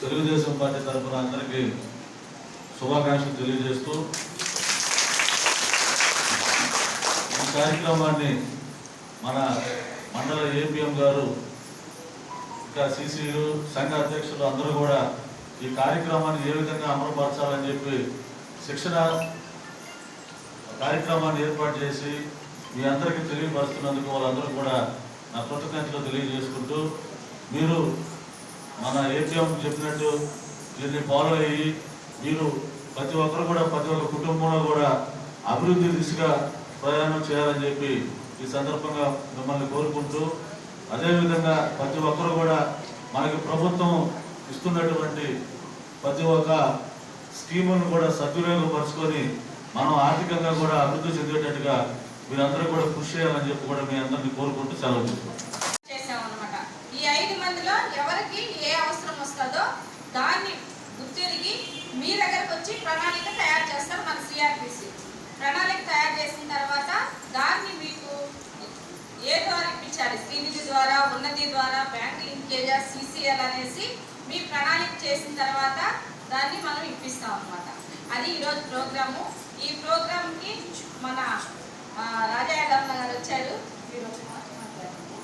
Telugu Desam party తరఫున అందరికీ శుభాకాంక్షలు తెలియజేస్తూ ఈ కార్యక్రమాన్ని మన మండల ఏపీఎం గారు ఇంకా సీసీలు సంఘ అధ్యక్షులు అందరూ కూడా ఈ కార్యక్రమాన్ని ఏ విధంగా అమలుపరచాలని చెప్పి శిక్షణ కార్యక్రమాన్ని ఏర్పాటు చేసి మీ అందరికీ తెలియపరుస్తున్నందుకు వాళ్ళందరూ కూడా నా కృతజ్ఞతలు తెలియజేసుకుంటూ మీరు మన ఏటీఎం చెప్పినట్టు దీన్ని ఫాలో అయ్యి మీరు ప్రతి ఒక్కరు కూడా ప్రతి ఒక్క కుటుంబంలో కూడా అభివృద్ధి దిశగా ప్రయాణం చేయాలని చెప్పి ఈ సందర్భంగా మిమ్మల్ని కోరుకుంటూ అదేవిధంగా ప్రతి ఒక్కరు కూడా మనకి ప్రభుత్వం ఇస్తున్నటువంటి ప్రతి ఒక్క స్కీములను కూడా సద్వినియోగపరుచుకొని మనం ఆర్థికంగా కూడా అభివృద్ధి చెందేటట్టుగా మీరందరూ కూడా కృషి చేయాలని చెప్పి కూడా మీ అందరినీ కోరుకుంటూ సెలవు తీసుకుంటాం ఈ ఎవరికి ఏ అవసరం వస్తుందో దాన్ని గుర్తిరిగి మీ దగ్గరకు వచ్చి ప్రణాళిక తయారు చేస్తారు మన సిఆర్పిసి ప్రణాళిక తయారు చేసిన తర్వాత దాన్ని మీకు ఏ ద్వారా ఇప్పించాలి? శ్రీనిధి ద్వారా ఉన్నతి ద్వారా బ్యాంక్ లింకేజా సిసిఎల్ అనేసి మీ ప్రణాళిక చేసిన తర్వాత దాన్ని మనం ఇప్పిస్తాం అన్నమాట. అది ఈరోజు ప్రోగ్రాము. ఈ ప్రోగ్రామ్కి మన